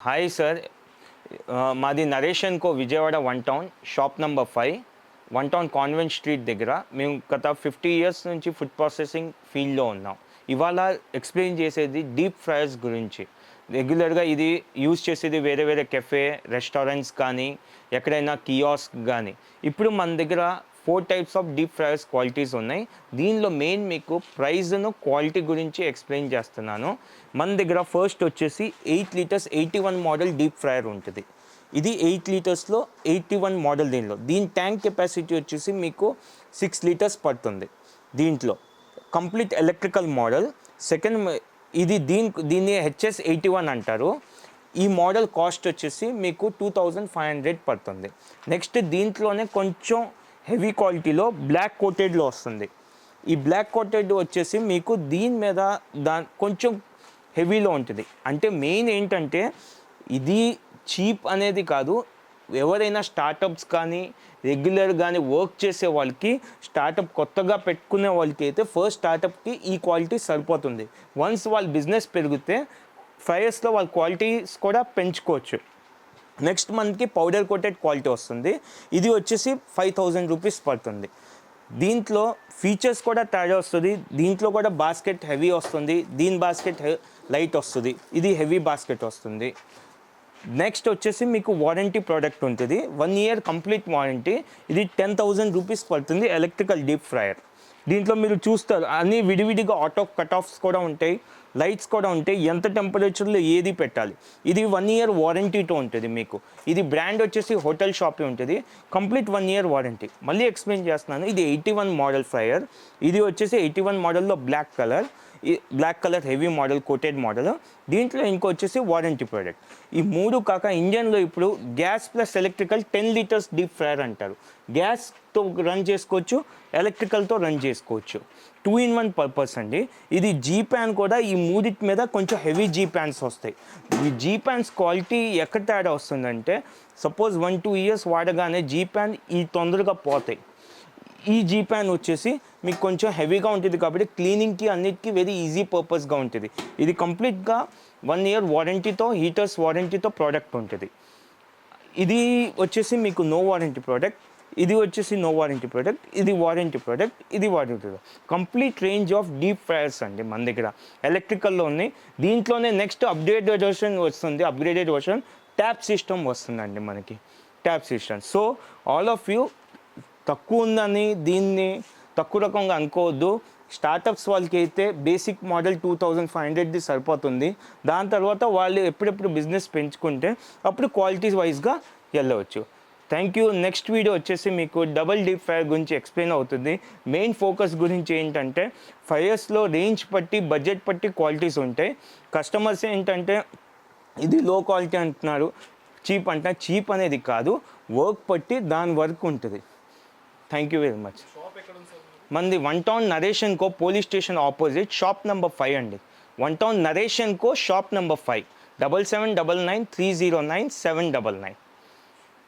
Hi sir uh, మాది narration co Vijayawada one town shop number five one town convent street దగ్గర. మేము గత fifty years నుంచి food processing ఫీల్డ్లో ఉన్నాం. ఇవాళ ఎక్స్ప్లెయిన్ చేసేది డీప్ ఫ్రైయర్స్ గురించి. రెగ్యులర్గా ఇది యూజ్ చేసేది వేరే వేరే కెఫే రెస్టారెంట్స్ కానీ ఎక్కడైనా కియాస్క్ కానీ. ఇప్పుడు మన దగ్గర four types of deep fries qualities ఉన్నాయి. దీనిలో మెయిన్ మీకు ప్రైజ్ను క్వాలిటీ గురించి ఎక్స్ప్లెయిన్ చేస్తున్నాను. మన దగ్గర ఫస్ట్ వచ్చేసి eight litres eighty one model deep fryer ఉంటుంది. ఇది ఎయిట్ లీటర్స్లో ఎయిటీ వన్ మోడల్ దీనిలో. దీని ట్యాంక్ కెపాసిటీ వచ్చేసి మీకు సిక్స్ లీటర్స్ పడుతుంది దీంట్లో. కంప్లీట్ ఎలక్ట్రికల్ మోడల్ సెకండ్ ఇది దీని దీన్ని హెచ్ఎస్ ఎయిటీ వన్ అంటారు. ఈ మోడల్ కాస్ట్ వచ్చేసి మీకు టూ థౌజండ్ ఫైవ్ హండ్రెడ్ పడుతుంది. నెక్స్ట్ దీంట్లోనే కొంచెం హెవీ క్వాలిటీలో బ్లాక్ కోటెడ్లో వస్తుంది. ఈ బ్లాక్ కోటెడ్ వచ్చేసి మీకు దీని మీద దా కొంచెం హెవీలో ఉంటుంది. అంటే మెయిన్ ఏంటంటే ఇది చీప్ అనేది కాదు. ఎవరైనా స్టార్టప్స్ కానీ రెగ్యులర్ కానీ వర్క్ చేసే వాళ్ళకి స్టార్టప్ కొత్తగా పెట్టుకునే వాళ్ళకి అయితే ఫస్ట్ స్టార్టప్కి ఈ క్వాలిటీ సరిపోతుంది. వన్స్ వాళ్ళ బిజినెస్ పెరిగితే ఫైవ్ ఇయర్స్లో వాళ్ళ క్వాలిటీస్ కూడా పెంచుకోవచ్చు. నెక్స్ట్ మంత్కి పౌడర్ కోటెడ్ క్వాలిటీ వస్తుంది. ఇది వచ్చేసి ఫైవ్ థౌజండ్ రూపీస్ పడుతుంది. దీంట్లో ఫీచర్స్ కూడా తేడా వస్తుంది. దీంట్లో కూడా బాస్కెట్ హెవీ వస్తుంది. దీని బాస్కెట్ లైట్ వస్తుంది. ఇది హెవీ బాస్కెట్ వస్తుంది. నెక్స్ట్ వచ్చేసి మీకు వారంటీ ప్రోడక్ట్ ఉంటుంది. One year complete warranty. ఇది టెన్ థౌజండ్ రూపీస్ పడుతుంది ఎలక్ట్రికల్ డీప్ ఫ్రైయర్. దీంట్లో మీరు చూస్తారు అన్ని విడివిడిగా ఆటో కట్ ఆఫ్స్ కూడా ఉంటాయి లైట్స్ కూడా ఉంటాయి ఎంత టెంపరేచర్లో ఏది పెట్టాలి. ఇది వన్ ఇయర్ వారంటీతో ఉంటుంది మీకు. ఇది బ్రాండ్ వచ్చేసి హోటల్ షాపే ఉంటుంది కంప్లీట్ వన్ ఇయర్ వారంటీ మళ్ళీ ఎక్స్ప్లెయిన్ చేస్తున్నాను ఇది ఎయిటీ వన్ మోడల్ ఫ్రైయర్ ఇది వచ్చేసి ఎయిటీ వన్ మోడల్లో బ్లాక్ కలర్ ఈ black colour heavy model coated model దీంట్లో ఇంకో వచ్చేసి వారంటీ ప్రోడక్ట్ ఈ మూడు కాక ఇంజన్లో ఇప్పుడు gas plus electrical ten litres deep fryer అంటారు. గ్యాస్తో రన్ చేసుకోవచ్చు ఎలక్ట్రికల్తో రన్ చేసుకోవచ్చు. టూ ఇన్ వన్ పర్పస్ అండి. ఇది జీ ప్యాన్ కూడా ఈ మూడిటి మీద కొంచెం హెవీ జీ ప్యాన్స్ వస్తాయి. ఈ జీ ప్యాన్స్ క్వాలిటీ ఎక్కడ తేడా వస్తుందంటే సపోజ్ వన్ టూ ఇయర్స్ వాడగానే జీ ప్యాన్ ఈ తొందరగా పోతాయి. ఈ జీ ప్యాన్ వచ్చేసి మీకు కొంచెం హెవీగా ఉంటుంది కాబట్టి క్లీనింగ్కి అన్నిటికీ వెరీ ఈజీ పర్పస్గా ఉంటుంది. ఇది కంప్లీట్గా వన్ ఇయర్ వారంటీతో హీటర్స్ వారంటీతో ప్రోడక్ట్ ఉంటుంది. ఇది వచ్చేసి మీకు నో వారంటీ ప్రోడక్ట్ ఇది వచ్చేసి నో వారంటీ ప్రోడక్ట్ ఇది వారంటీ ప్రోడక్ట్ ఇది warranty complete range of deep fryers అండి మన దగ్గర. ఎలక్ట్రికల్లో ఉన్నాయి. దీంట్లోనే నెక్స్ట్ అప్డేటెడ్ వర్షన్ వస్తుంది. అప్గ్రేడెడ్ వర్షన్ ట్యాప్ సిస్టమ్ వస్తుందండి మనకి. Tap system so all of you తక్కువ ఉందని దీన్ని తక్కువ రకంగా అనుకోవద్దు. స్టార్టప్స్ వాళ్ళకి అయితే basic model two thousand five హండ్రెడ్ది సరిపోతుంది. దాని తర్వాత వాళ్ళు ఎప్పుడెప్పుడు బిజినెస్ పెంచుకుంటే అప్పుడు క్వాలిటీస్ వైజ్గా వెళ్ళవచ్చు. Thank you. నెక్స్ట్ వీడియో వచ్చేసి మీకు డబల్ డీప్ ఫైర్ గురించి ఎక్స్ప్లెయిన్ అవుతుంది. మెయిన్ ఫోకస్ గురించి ఏంటంటే ఫైవ్ ఇయర్స్లో రేంజ్ పట్టి బడ్జెట్ పట్టి క్వాలిటీస్ ఉంటాయి. కస్టమర్స్ ఏంటంటే ఇది లో క్వాలిటీ అంటున్నారు చీప్ అంటే చీప్ అనేది కాదు వర్క్ పట్టి దాని వర్క్ ఉంటుంది. థ్యాంక్ యూ వెరీ మచ్ మంది one town narration co police station opposite shop number five అండి. One town narration co shop number five double seven double nine three zero nine seven double nine.